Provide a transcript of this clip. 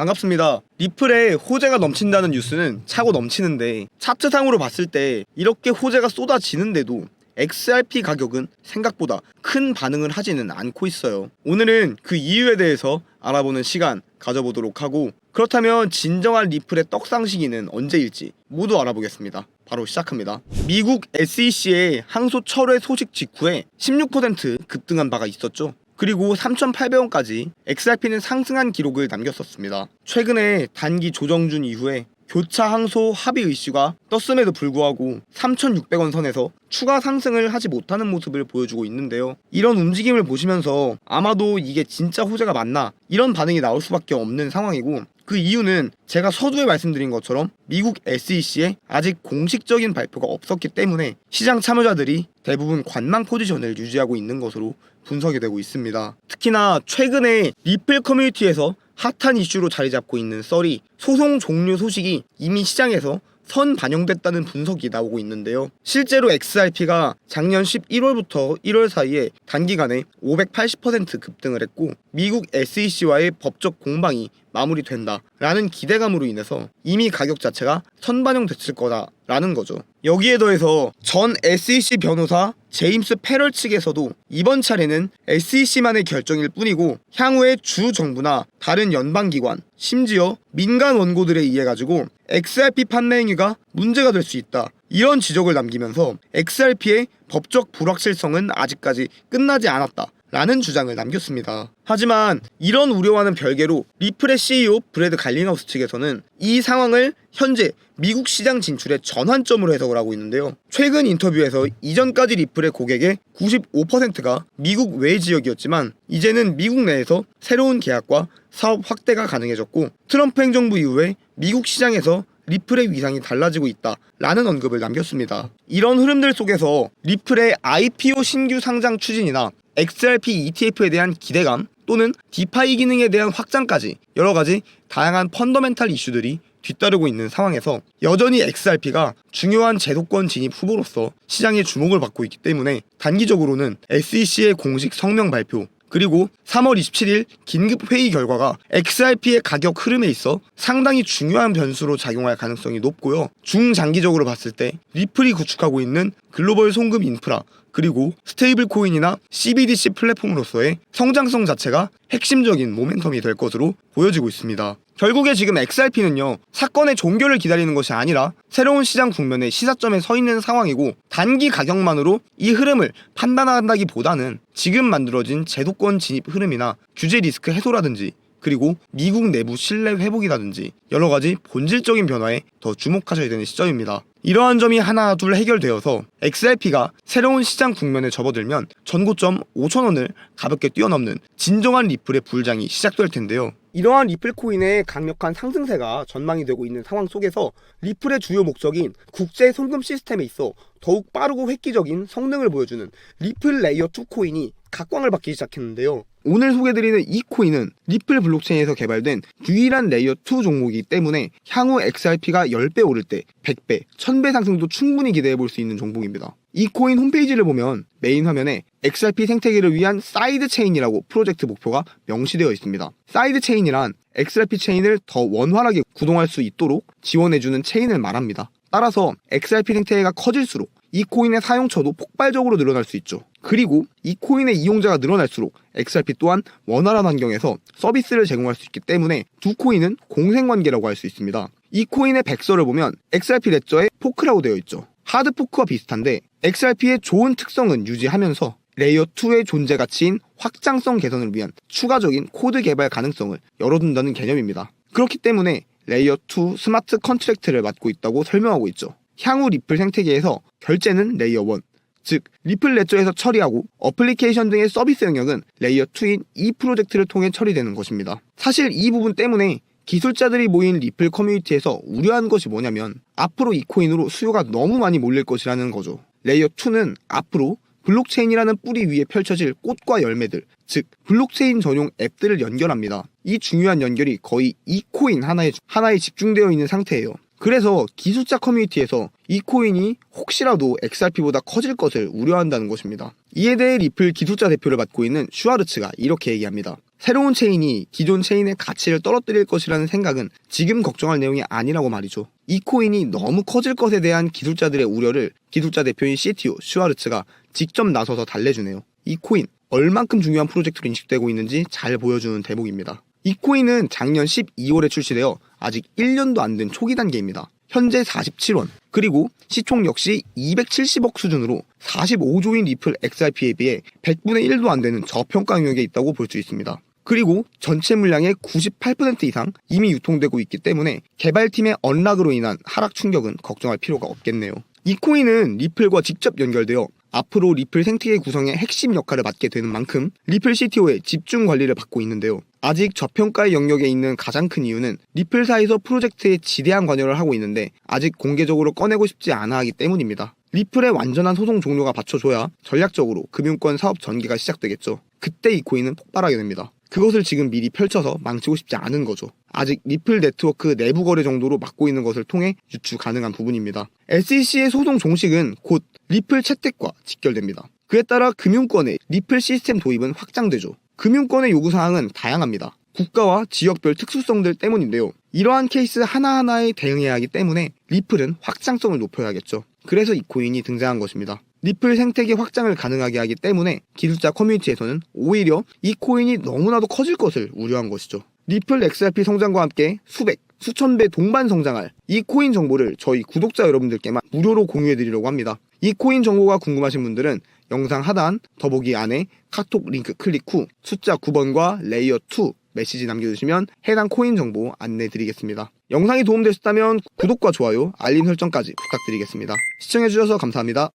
반갑습니다. 리플에 호재가 넘친다는 뉴스는 차고 넘치는데 차트상으로 봤을 때 이렇게 호재가 쏟아지는데도 XRP 가격은 생각보다 큰 반응을 하지는 않고 있어요. 오늘은 그 이유에 대해서 알아보는 시간 가져보도록 하고 그렇다면 진정한 리플의 떡상시기는 언제일지 모두 알아보겠습니다. 바로 시작합니다. 미국 SEC의 항소 철회 소식 직후에 16% 급등한 바가 있었죠. 그리고 3,800원까지 XRP는 상승한 기록을 남겼었습니다. 최근에 단기 조정 준 이후에 교차 항소 합의 의시가 떴음에도 불구하고 3,600원 선에서 추가 상승을 하지 못하는 모습을 보여주고 있는데요. 이런 움직임을 보시면서 아마도 이게 진짜 호재가 맞나 이런 반응이 나올 수밖에 없는 상황이고 그 이유는 제가 서두에 말씀드린 것처럼 미국 SEC에 아직 공식적인 발표가 없었기 때문에 시장 참여자들이 대부분 관망 포지션을 유지하고 있는 것으로 분석이 되고 있습니다. 특히나 최근에 리플 커뮤니티에서 핫한 이슈로 자리 잡고 있는 썰이 소송 종료 소식이 이미 시장에서 선 반영됐다는 분석이 나오고 있는데요. 실제로 XRP가 작년 11월부터 1월 사이에 단기간에 580% 급등을 했고 미국 SEC와의 법적 공방이 마무리된다 라는 기대감으로 인해서 이미 가격 자체가 선반영됐을 거다 라는 거죠. 여기에 더해서 전 SEC 변호사 제임스 페럴 측에서도 이번 차례는 SEC만의 결정일 뿐이고 향후에 주 정부나 다른 연방기관 심지어 민간 원고들에 의해 가지고 XRP 판매 행위가 문제가 될 수 있다. 이런 지적을 남기면서 XRP의 법적 불확실성은 아직까지 끝나지 않았다. 라는 주장을 남겼습니다. 하지만 이런 우려와는 별개로 리플의 CEO 브래드 갈리너스 측에서는 이 상황을 현재 미국 시장 진출의 전환점으로 해석을 하고 있는데요. 최근 인터뷰에서 이전까지 리플의 고객의 95%가 미국 외 지역이었지만 이제는 미국 내에서 새로운 계약과 사업 확대가 가능해졌고 트럼프 행정부 이후에 미국 시장에서 리플의 위상이 달라지고 있다 라는 언급을 남겼습니다. 이런 흐름들 속에서 리플의 IPO 신규 상장 추진이나 XRP ETF에 대한 기대감 또는 디파이 기능에 대한 확장까지 여러 가지 다양한 펀더멘탈 이슈들이 뒤따르고 있는 상황에서 여전히 XRP가 중요한 제도권 진입 후보로서 시장의 주목을 받고 있기 때문에 단기적으로는 SEC의 공식 성명 발표 그리고 3월 27일 긴급 회의 결과가 XRP의 가격 흐름에 있어 상당히 중요한 변수로 작용할 가능성이 높고요. 중장기적으로 봤을 때 리플이 구축하고 있는 글로벌 송금 인프라 그리고 스테이블 코인이나 CBDC 플랫폼으로서의 성장성 자체가 핵심적인 모멘텀이 될 것으로 보여지고 있습니다. 결국에 지금 XRP는요, 사건의 종결을 기다리는 것이 아니라 새로운 시장 국면의 시사점에 서 있는 상황이고, 단기 가격만으로 이 흐름을 판단한다기 보다는 지금 만들어진 제도권 진입 흐름이나 규제 리스크 해소라든지 그리고 미국 내부 신뢰 회복이라든지 여러 가지 본질적인 변화에 더 주목하셔야 되는 시점입니다. 이러한 점이 하나 둘 해결되어서 XRP가 새로운 시장 국면에 접어들면 전고점 5천원을 가볍게 뛰어넘는 진정한 리플의 불장이 시작될 텐데요. 이러한 리플 코인의 강력한 상승세가 전망이 되고 있는 상황 속에서 리플의 주요 목적인 국제 송금 시스템에 있어 더욱 빠르고 획기적인 성능을 보여주는 리플 레이어 2 코인이 각광을 받기 시작했는데요. 오늘 소개드리는 이 코인은 리플 블록체인에서 개발된 유일한 레이어 2 종목이기 때문에 향후 XRP가 10배 오를 때 100배, 1000배 상승도 충분히 기대해 볼 수 있는 종목입니다. 이 코인 홈페이지를 보면 메인 화면에 XRP 생태계를 위한 사이드 체인이라고 프로젝트 목표가 명시되어 있습니다. 사이드 체인이란 XRP 체인을 더 원활하게 구동할 수 있도록 지원해주는 체인을 말합니다. 따라서 XRP 생태계가 커질수록 이 코인의 사용처도 폭발적으로 늘어날 수 있죠. 그리고 이 코인의 이용자가 늘어날수록 XRP 또한 원활한 환경에서 서비스를 제공할 수 있기 때문에 두 코인은 공생관계라고 할 수 있습니다. 이 코인의 백서를 보면 XRP 레저에 포크라고 되어 있죠. 하드 포크와 비슷한데 XRP의 좋은 특성은 유지하면서 레이어 2의 존재 가치인 확장성 개선을 위한 추가적인 코드 개발 가능성을 열어둔다는 개념입니다. 그렇기 때문에 레이어 2 스마트 컨트랙트를 맡고 있다고 설명하고 있죠. 향후 리플 생태계에서 결제는 레이어 1, 즉 리플 레저에서 처리하고 어플리케이션 등의 서비스 영역은 레이어 2인 이 프로젝트를 통해 처리되는 것입니다. 사실 이 부분 때문에 기술자들이 모인 리플 커뮤니티에서 우려한 것이 뭐냐면 앞으로 이 코인으로 수요가 너무 많이 몰릴 것이라는 거죠. 레이어 2는 앞으로 블록체인이라는 뿌리 위에 펼쳐질 꽃과 열매들, 즉 블록체인 전용 앱들을 연결합니다. 이 중요한 연결이 거의 이 코인 하나에 하나에 집중되어 있는 상태예요. 그래서 기술자 커뮤니티에서 이 코인이 혹시라도 XRP보다 커질 것을 우려한다는 것입니다. 이에 대해 리플 기술자 대표를 맡고 있는 슈아르츠가 이렇게 얘기합니다. 새로운 체인이 기존 체인의 가치를 떨어뜨릴 것이라는 생각은 지금 걱정할 내용이 아니라고 말이죠. 이 코인이 너무 커질 것에 대한 기술자들의 우려를 기술자 대표인 CTO 슈와르츠가 직접 나서서 달래주네요. 이 코인 얼만큼 중요한 프로젝트로 인식되고 있는지 잘 보여주는 대목입니다. 이 코인은 작년 12월에 출시되어 아직 1년도 안 된 초기 단계입니다. 현재 47원, 그리고 시총 역시 270억 수준으로 45조인 리플 XRP에 비해 100분의 1도 안 되는 저평가 영역에 있다고 볼 수 있습니다. 그리고 전체 물량의 98% 이상 이미 유통되고 있기 때문에 개발팀의 언락으로 인한 하락 충격은 걱정할 필요가 없겠네요. 이 코인은 리플과 직접 연결되어 앞으로 리플 생태계 구성의 핵심 역할을 맡게 되는 만큼 리플 CTO의 집중 관리를 받고 있는데요. 아직 저평가의 영역에 있는 가장 큰 이유는 리플사에서 프로젝트에 지대한 관여를 하고 있는데 아직 공개적으로 꺼내고 싶지 않아 하기 때문입니다. 리플의 완전한 소송 종료가 받쳐줘야 전략적으로 금융권 사업 전개가 시작되겠죠. 그때 이 코인은 폭발하게 됩니다. 그것을 지금 미리 펼쳐서 망치고 싶지 않은 거죠. 아직 리플 네트워크 내부 거래 정도로 맡고 있는 것을 통해 유추 가능한 부분입니다. SEC의 소송 종식은 곧 리플 채택과 직결됩니다. 그에 따라 금융권의 리플 시스템 도입은 확장되죠. 금융권의 요구사항은 다양합니다. 국가와 지역별 특수성들 때문인데요. 이러한 케이스 하나하나에 대응해야 하기 때문에 리플은 확장성을 높여야겠죠. 그래서 이 코인이 등장한 것입니다. 리플 생태계 확장을 가능하게 하기 때문에 기술자 커뮤니티에서는 오히려 이 코인이 너무나도 커질 것을 우려한 것이죠. 리플 XRP 성장과 함께 수백, 수천 배 동반 성장할 이 코인 정보를 저희 구독자 여러분들께만 무료로 공유해 드리려고 합니다. 이 코인 정보가 궁금하신 분들은 영상 하단 더보기 안에 카톡 링크 클릭 후 숫자 9번과 레이어 2 메시지 남겨주시면 해당 코인 정보 안내 드리겠습니다. 영상이 도움되셨다면 구독과 좋아요, 알림 설정까지 부탁드리겠습니다. 시청해주셔서 감사합니다.